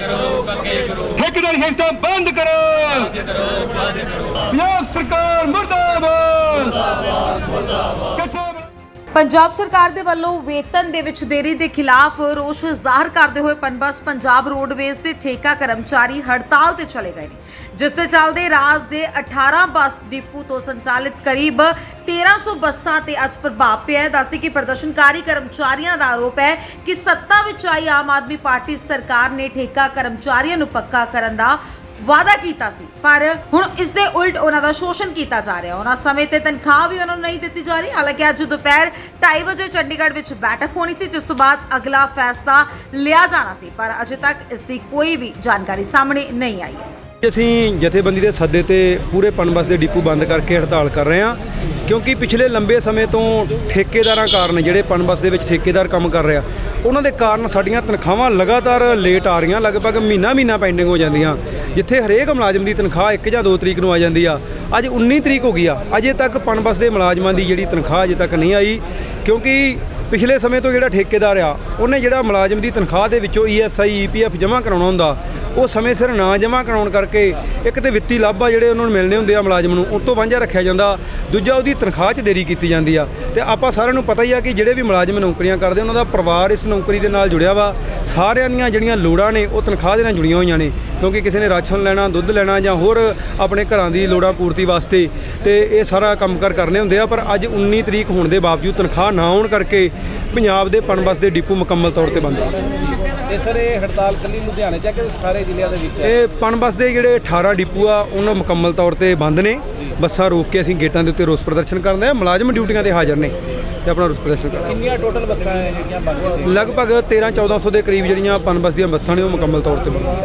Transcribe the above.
ਠੇਕੇਦਾਰ ਹਿੱਸਾ ਬੰਦ ਕਰੋ। ਪੰਜਾਬ ਸਰਕਾਰ ਮੁਰਦਾਬਾਦ ਪੰਜਾਬ ਸਰਕਾਰ ਦੇ ਵੱਲੋਂ ਵੇਤਨ ਦੇ ਵਿੱਚ ਦੇਰੀ ਦੇ ਖਿਲਾਫ ਰੋਸ ਜ਼ਾਹਰ ਕਰਦੇ ਹੋਏ ਪਨਬਸ ਪੰਜਾਬ ਰੋਡਵੇਜ਼ ਦੇ ਠੇਕਾ ਕਰਮਚਾਰੀ ਹੜਤਾਲ ਤੇ ਚਲੇ ਗਏ ਨੇ। ਜਿਸ ਦੇ ਚੱਲਦੇ ਰਾਜ ਦੇ 18 ਬੱਸ ਡਿਪੂ ਤੋਂ ਸੰਚਾਲਿਤ ਕਰੀਬ 1300 ਬੱਸਾਂ ਤੇ ਅੱਜ ਪ੍ਰਭਾਵ ਪਿਆ ਹੈ। ਦੱਸਦੇ ਕਿ ਪ੍ਰਦਰਸ਼ਨਕਾਰੀ ਕਰਮਚਾਰੀਆਂ ਦਾ ਆਰੋਪ ਹੈ ਕਿ ਸੱਤਾ ਵਿੱਚ ਆਈ ਆਮ ਆਦਮੀ ਪਾਰਟੀ ਸਰਕਾਰ ਨੇ ਠੇਕਾ ਕਰਮਚਾਰੀਆਂ ਨੂੰ ਪੱਕਾ ਕਰਨ ਦਾ ਵਾਅਦਾ ਕੀਤਾ ਸੀ, ਪਰ ਹੁਣ ਇਸ ਦੇ ਉਲਟ ਉਹਨਾਂ ਦਾ ਸ਼ੋਸ਼ਣ ਕੀਤਾ ਜਾ ਰਿਹਾ ਉਹਨਾਂ ਸਮੇਂ ਤੇ ਤਨਖਾਹ ਵੀ ਉਹਨਾਂ ਨੂੰ ਨਹੀਂ ਦਿੱਤੀ ਜਾ ਰਹੀ। ਹਾਲਾਂਕਿ ਅੱਜ ਦੁਪਹਿਰ 2:30 ਵਜੇ ਚੰਡੀਗੜ੍ਹ ਵਿੱਚ ਬੈਠਕ ਹੋਣੀ ਸੀ, ਜਿਸ ਤੋਂ ਬਾਅਦ ਅਗਲਾ ਫੈਸਲਾ ਲਿਆ ਜਾਣਾ ਸੀ, ਪਰ ਅਜੇ ਤੱਕ ਇਸ ਦੀ ਕੋਈ ਵੀ ਜਾਣਕਾਰੀ ਸਾਹਮਣੇ ਨਹੀਂ ਆਈ ਹੈ। ਅਸੀਂ ਜਥੇਬੰਦੀ ਦੇ ਸੱਦੇ ਤੇ ਪੂਰੇ ਪਨਬਸ ਦੇ ਡਿਪੂ ਬੰਦ ਕਰਕੇ ਹੜਤਾਲ ਕਰ ਰਹੇ ਹਾਂ, ਕਿਉਂਕਿ ਪਿਛਲੇ ਲੰਬੇ ਸਮੇਂ ਤੋਂ ਠੇਕੇਦਾਰਾਂ ਕਾਰਨ ਜਿਹੜੇ ਪਨਬਸ ਦੇ ਵਿੱਚ ਠੇਕੇਦਾਰ ਕੰਮ ਕਰ ਰਿਹਾ ਉਹਨਾਂ ਦੇ ਕਾਰਨ ਸਾਡੀਆਂ ਤਨਖਾਹਾਂ ਲਗਾਤਾਰ ਲੇਟ ਆ ਰਹੀਆਂ, ਲਗਭਗ ਮਹੀਨਾ ਮਹੀਨਾ ਪੈਂਡਿੰਗ ਹੋ ਜਾਂਦੀਆਂ। ਜਿੱਥੇ ਹਰੇਕ ਮੁਲਾਜ਼ਮ ਦੀ ਤਨਖਾਹ 1 ਜਾਂ 2 ਤਰੀਕ ਨੂੰ ਆ ਜਾਂਦੀ ਆ। ਅੱਜ 19 ਤਰੀਕ ਹੋ ਗਈ ਆ, ਅਜੇ ਤੱਕ ਪਨਬਸ ਦੇ ਮੁਲਾਜ਼ਮਾਂ ਦੀ ਜਿਹੜੀ ਤਨਖਾਹ ਅਜੇ ਤੱਕ ਨਹੀਂ ਆਈ, ਕਿਉਂਕਿ ਪਿਛਲੇ ਸਮੇਂ ਤੋਂ ਜਿਹੜਾ ਠੇਕੇਦਾਰ ਆ, ਉਹਨੇ ਜਿਹੜਾ ਮੁਲਾਜ਼ਮ ਦੀ ਤਨਖਾਹ ਦੇ ਵਿੱਚੋਂ E ਈਐਸਆਈ ਈਪੀਐਫ ਜਮ੍ਹਾਂ ਕਰਾਉਣਾ ਹੁੰਦਾ, ਉਹ ਸਮੇਂ ਸਿਰ ਨਾ ਜਮ੍ਹਾਂ ਕਰਾਉਣ ਕਰਕੇ ਇੱਕ ਤੇ ਵਿੱਤੀ ਲਾਭ ਆ ਜਿਹੜੇ ਉਹਨਾਂ ਨੂੰ ਮਿਲਣੇ ਹੁੰਦੇ ਆ ਮੁਲਾਜ਼ਮ ਨੂੰ, ਉਹ ਤੋਂ ਵਾਂਝਾ ਰੱਖਿਆ ਜਾਂਦਾ, ਦੂਜਾ ਉਹਦੀ ਤਨਖਾਹ 'ਚ ਦੇਰੀ ਕੀਤੀ ਜਾਂਦੀ ਆ। ਤੇ ਆਪਾਂ ਸਾਰਿਆਂ ਨੂੰ ਪਤਾ ਹੀ ਆ ਕਿ ਜਿਹੜੇ ਵੀ ਮੁਲਾਜ਼ਮ ਨੌਕਰੀਆਂ ਕਰਦੇ, ਉਹਨਾਂ ਦਾ ਪਰਿਵਾਰ ਇਸ ਨੌਕਰੀ ਦੇ ਨਾਲ ਜੁੜਿਆ ਵਾ, ਸਾਰਿਆਂ ਦੀਆਂ ਜਿਹੜੀਆਂ ਲੋੜਾਂ ਨੇ, ਉਹ ਤਨਖਾਹ ਦੇ ਨਾਲ ਜੁੜੀਆਂ ਹੋਈਆਂ ਨੇ। ਕਿਉਂਕਿ ਕਿਸੇ ਨੇ ਰਾਸ਼ਨ ਲੈਣਾ ਦੁੱਧ ਲੈਣਾ ਜਾਂ ਹੋਰ ਆਪਣੇ ਘਰਾਂ ਦੀ ਲੋੜਾਂ ਪੂਰਤੀ ਵਾਸਤੇ ਤੇ ਇਹ ਸਾਰਾ ਕੰਮਕਾਰ ਕਰਨੇ ਹੁੰਦੇ ਆ ਪਰ ਅੱਜ 19 ਤਰੀਕ ਹੋਣ ਦੇ ਬਾਵਜੂਦ ਤਨਖਾਹ ਨਾ ਆਉਣ ਕਰਕੇ ਪੰਜਾਬ ਦੇ ਪਨਬਸ ਦੇ ਡਿਪੂ ਮੁਕੰਮਲ ਤੌਰ ਤੇ ਬੰਦ ਤੇ ਸਰ ਇਹ ਹੜਤਾਲ ਕੱਲੀ ਲੁਧਿਆਣੇ ਚ ਆ ਕਿ ਸਾਰੇ ਜ਼ਿਲ੍ਹਿਆਂ ਦੇ ਵਿੱਚ ਇਹ ਪਨਬਸ ਦੇ ਜਿਹੜੇ 18 ਡਿਪੂ ਆ ਉਹਨਾਂ ਮੁਕੰਮਲ ਤੌਰ ਤੇ ਬੰਦ ਨੇ। ਬੱਸਾਂ ਰੋਕ ਕੇ ਅਸੀਂ ਗੇਟਾਂ ਦੇ ਉੱਤੇ ਰੋਸ ਪ੍ਰਦਰਸ਼ਨ ਕਰਦੇ ਆ ਮੁਲਾਜ਼ਮ ਡਿਊਟੀਆਂ ਤੇ ਹਾਜ਼ਰ ਨੇ ਤੇ ਆਪਣਾ ਰੋਸ ਪ੍ਰਦਰਸ਼ਨ ਕਰਦੇ ਕਿੰਨੀਆਂ ਟੋਟਲ ਬੱਸਾਂ ਜਿਹੜੀਆਂ ਬੰਦ। ਲਗਭਗ 13 1400 ਦੇ ਕਰੀਬ ਜਿਹੜੀਆਂ ਪਨਬਸ ਦੀਆਂ ਬੱਸਾਂ ਨੇ ਉਹ ਮੁਕੰਮਲ ਤੌਰ ਤੇ ਬੰਦ।